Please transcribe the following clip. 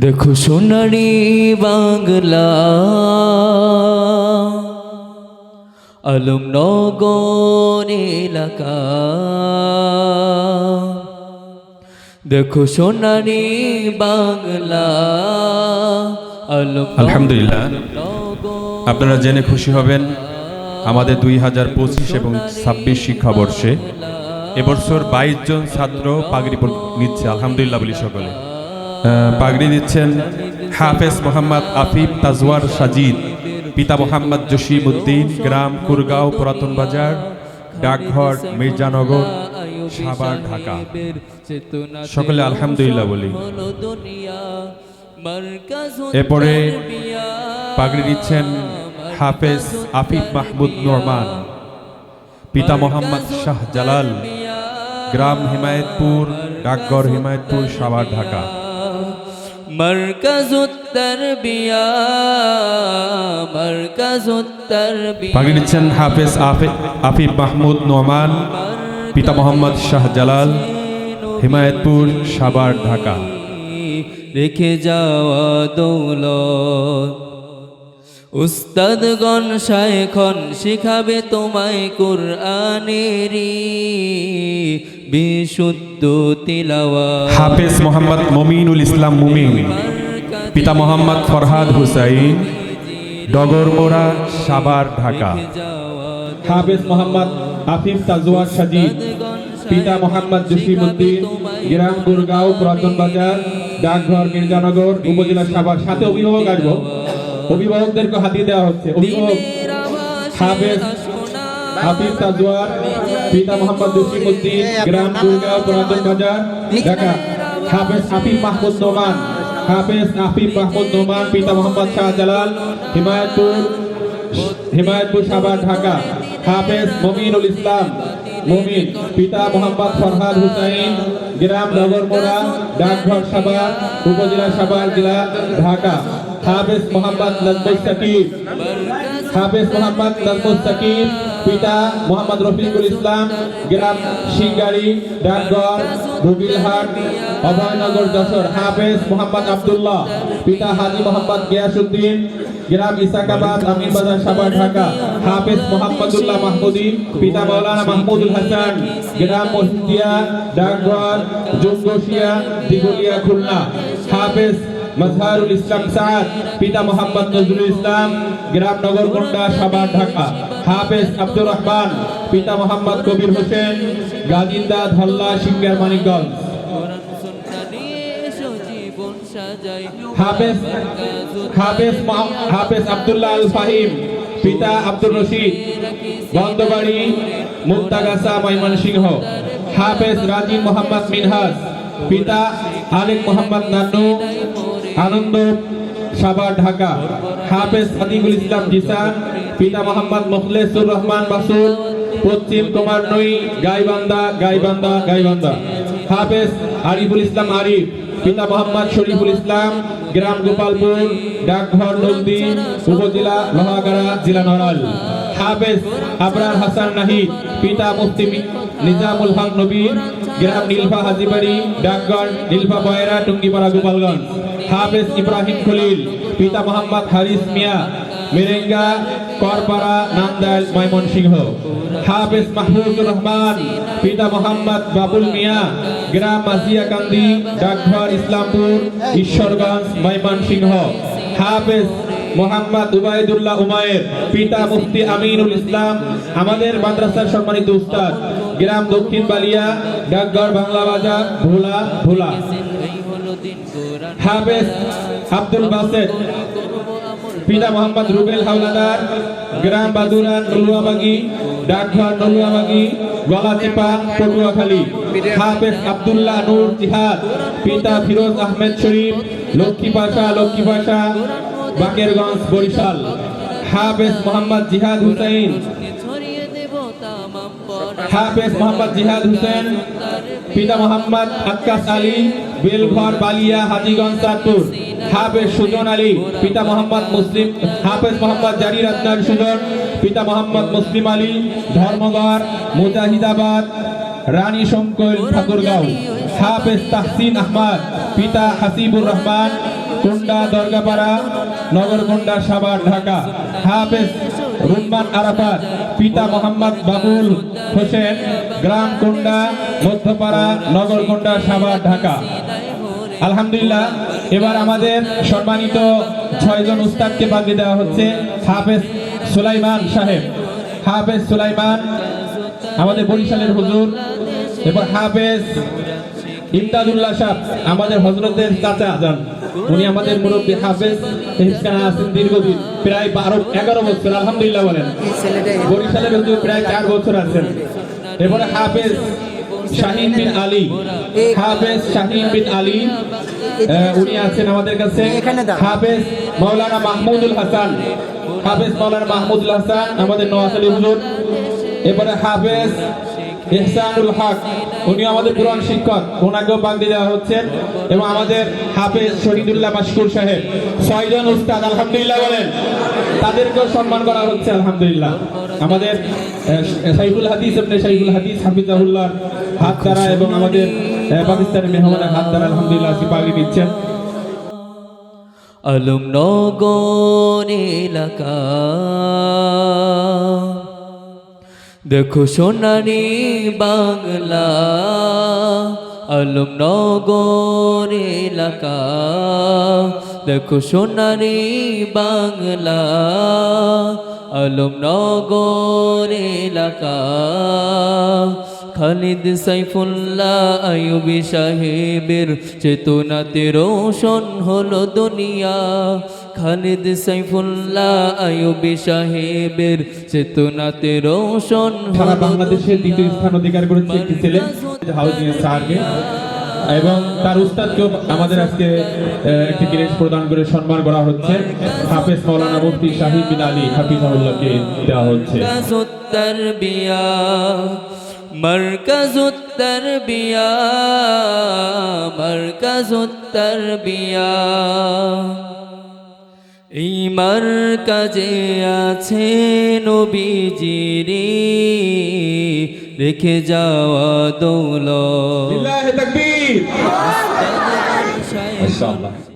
দেখো সোনারি বাংলা। আলম নগর এলাকা। দেখো সোনারি বাংলা। আলম আলহামদুলিল্লাহ। আপনারা জেনে খুশি হবেন আমাদের দুই হাজার পঁচিশ এবং ছাব্বিশ শিক্ষাবর্ষে এবছর বাইশ জন ছাত্র পাগড়ি নিচ্ছে আলহামদুলিল্লাহ বলি সকলে। পাগড়ি দিচ্ছেন হাফেজ মোহাম্মদ আফিফ তাজওয়ার সাজিদ, পিতা মোহাম্মদ জসিম উদ্দিন গ্রাম কুরগাঁও পুরাতন বাজার, ডাকঘর, মির্জানগর সাবার ঢাকা। সকলে আলহামদুলিল্লাহ বলি। এরপরে পাগড়ি দিচ্ছেন হাফেজ আফিফ মাহমুদ নোরমান, পিতা মোহাম্মদ শাহ জালাল গ্রাম হিমায়তপুর, ডাকঘর হিমায়তপুর সাবার ঢাকা। মরকজ উত্তরবিয়া মরকজ উত্তরবিয়া নিচ্ছেন হাফেজ আফিফ মাহমুদ নোমান পিতা মোহাম্মদ শাহজালাল হিমায়তপুর সাবার ঢাকা। রেখে যাওয়া দৌল উস্তাদগণ শায়খন শিখাবে তোমায় কুরআনেরই। বিশুদ্ধ তিলাওয়া হাফেজ মোহাম্মদ মমিনুল ইসলাম মুমিন পিতা মোহাম্মদ ফরহাদ হুসাইন ডগরমোড়া সাবার ঢাকা। হাফেজ মোহাম্মদ আফিফ তাজওয়ার সাজিদ পিতা মোহাম্মদ জসিমউদ্দিন গ্রাম গুরগাঁও পুরাতন বাজার ডাকঘর মির্জানগর উপজেলা সাভার। সাথে অভিভাবক আসব। অভিভাবকদেরকে হাতিয়ে দেওয়া হচ্ছে। অভিভাবক হাফেজ হাফিজ তাজওয়ার পিতা মোহাম্মদ জসিমউদ্দিন গ্রাম গুরগাঁও পুরাতন বাজার ঢাকা। হাফেজ আফিফ মাহমুদ নোমান হাফেজ আফিফ মাহমুদ নোমান পিতা মোহাম্মদ শাহজালাল হিমায়তপুর হিমায়তপুর সাভার ঢাকা। হাফেজ মমিনুল ইসলাম মমিন পিতা মোহাম্মদ ফরহাদ হুসাইন গ্রাম নগরমোড়া ডাকঘর সাভার উপজেলা সাভার জেলা ঢাকা। হাফেজ মোহাম্মদ নজমুল সাকিব হাফেজ মোহাম্মদ নজমুল সাকিব পিতা মোহাম্মদ রফিকুল ইসলাম, গ্রাম সিঙ্গারি, ডাকঘর রুবিলহাট অভয়নগর, যশোর। হাফেজ মোহাম্মদ আব্দুল্লাহ, পিতা হাজি মোহাম্মদ গিয়াসুদ্দিন গ্রাম ইসাকাবাদ আমির বাজার, সাভার, ঢাকা। হাফেজ মোহাম্মদুল্লাহ মাহমুদি, পিতা মৌলানা মাহমুদুল হাসান, গ্রাম মহিদিয়া ডাকঘর জুঙ্গশিয়া দিগুলিয়া খুলনা। হাফেজ মজহারুল ইসলাম সাদ, পিতা মোহাম্মদ নজরুল ইসলাম, গ্রাম নগরকুন্ডা সাভার, ঢাকা। হাফেজ আব্দুর রহমান, পিতা মোহাম্মদ কবির হোসেন, গাজিন্দা ধল্লা, সিঙ্গার মানিকগঞ্জ। হাফেজ হাফেজ হাফেজ আব্দুল্লাহ আল ফাহিম, পিতা আব্দুর রশিদ বন্দবাড়ি মুক্তাগাছা, ময়মনসিংহ। হাফেজ রাজীব মোহাম্মদ মিনহাজ, পিতা আলেক মোহাম্মদ নান্নু আনন্দ সাভার ঢাকা। হাফেজ সাদিকুল ইসলাম জিসান, পিতা মোহাম্মদ মুখলেসুর রহমান বাসুর, পশ্চিম কুমারনই গাইবান্ধা গাইবান্ধা গাইবান্ধা। হাফেজ আরিফুল ইসলাম আরিফ, পিতা মোহাম্মদ শরীফুল ইসলাম, গ্রাম গোপালপুর, ডাকঘর নন্দী, উপজেলা লোহাগাড়া, জেলা নড়াল হাফেজ আবরার হাসান নাহিদ, পিতা মুফতি নিজামুল হক নবীর গ্রাম নীলফা হাজিবাড়ি, ডাকঘর নীলফা বয়রা, টুঙ্গিপাড়া, গোপালগঞ্জ। হাফেজ ইব্রাহিম খলিল, পিতা মোহাম্মদ হারিস মিয়া, মেরেঙ্গা করপাড়া নান্দাইল, ময়মনসিংহ। হাফেজ মাহমুদুর রহমান, পিতা মোহাম্মদ বাবুল মিয়া, গ্রাম মাসিয়াকান্দি ডাকঘর ইসলামপুর, ঈশ্বরগঞ্জ, ময়মনসিংহ। হাফেজ মোহাম্মদ উবাইদুল্লাহ উমায়ের, পিতা মুফতি আমিনুল ইসলাম, আমাদের মাদ্রাসার সম্মানিত উস্তাদ, গ্রাম দক্ষিণ বালিয়া, ডাকঘর বাংলা বাজার, ভোলা ভোলা। হাফেজ আব্দুল বাসেদ পিতা মোহাম্মদ রুবেল হাওলাদার গ্রাম বাদুরা নলুয়াবাগি ডাকঘর নলুয়াবাগি গলাচিপা পটুয়াখালী। হাফেজ আব্দুল্লাহ নূর জিহাদ পিতা ফিরোজ আহমেদ শরীফ লক্ষ্মী পাশা লক্ষ্মী পাশা বাকেরগঞ্জ বরিশাল। হাফেজ মোহাম্মদ জিহাদ হুসাইন। হাফেজ মোহাম্মদ জিহাদ হুসেন পিতা মোহাম্মদ আক্কাস আলী বেলঘর বালিয়া হাজিগঞ্জ চাঁদপুর। হাফেজ সুজন আলী, পিতা মোহাম্মদ মুসলিম, হাফেজ মোহাম্মদ জারির আদনান সুজন, পিতা মোহাম্মদ মুসলিম আলী ধর্মগড় মুজাহিদাবাদ, রানী শঙ্কর ঠাকুরগাঁও। হাফেজ তাহসিন আহমদ, পিতা হাসিবুর রহমান, কুন্ডা দরগাপাড়া নগরকুন্ডা সাভার ঢাকা। হাফেজ রুম্মান আরাফাত, পিতা মোহাম্মদ বাবুল হোসেন, গ্রাম কুন্ডা, মধ্যপাড়া নগরকুন্ডা সাভার ঢাকা। আলহামদুলিল্লাহ এবার আমাদের সম্মানিত ছয়জন উস্তাদকে বাগিয়ে দেওয়া হচ্ছে হাফেজ সুলাইমান সাহেব। হাফেজ সুলাইমান আমাদের বরিশালের হুজুর এবার হাফেজ ইমদাদুল্লাহ সাহেব আমাদের হজরতের চাচা যান উনি আমাদের মুরব্বী হাফেজ হিসকানা আছেন দীর্ঘদিন প্রায় বারো এগারো বছর আলহামদুলিল্লাহ বলেন। বরিশালের হুজুর প্রায় চার বছর আছেন। এবারে হাফেজ শাহিন বিন আলী। হাফেজ শাহিন বিন আলী। উনি আছেন আমাদের কাছে। হাফেজ মাওলানা মাহমুদুল হাসান। হাফেজ মাওলানা মাহমুদুল হাসান আমাদের নোয়াখালী হুজুর। এবারে হাফেজ ইহসানুল হক, উনি আমাদের পুরান শিক্ষক। ওনাকেও বাগদি দেওয়া হচ্ছে। এবং আমাদের হাফেজ শহীদুল্লাহ মাসকুর সাহেব। ছয়জন উস্তাদ, আলহামদুলিল্লাহ বলেন। তাদেরকেও সম্মান করা হচ্ছে, আলহামদুলিল্লাহ। আমাদের সাইফুল হাদিস আপনি সাইফুল হাদিস হাফিজাহুল্লাহ হাত দ্বারা এবং আমাদের পাকিস্তানের মেহমানের হাত দ্বারা আলহামদুলিল্লাহ পাগড়ি দিচ্ছেন। আলম নগর এলাকা দেখো সোনানি বাংলা আলম নগর এলাকা। দেখো সোনানি বাংলা আলম নগর এলাকা। খালিদ সাইফুল্লাহ আয়ুবি সাহেবের চেতনাতে রোশন হলো দুনিয়া। খালিদ সাইফুল্লাহ আয়ুবি সাহেবের চেতনাতে রোশন সারা হলো বাংলাদেশের দ্বিতীয় স্থান অধিকার করেছে একটি ছেলে হাউজিং স্যারকে এবং তার উস্তাদকেও আমাদের আজকে আহ, একটি গ্রেস প্রদান করে সম্মান করা হচ্ছে হাফেজ মৌলানা মুফতি শাহিদ বিন আলী হাফিজাহুল্লাহকে দেওয়া হচ্ছে مركز التربية مركز التربية مركز التربية এই মার্কাজে আছে নবীজিরি রেখে যাওয়া মাশাআল্লাহ।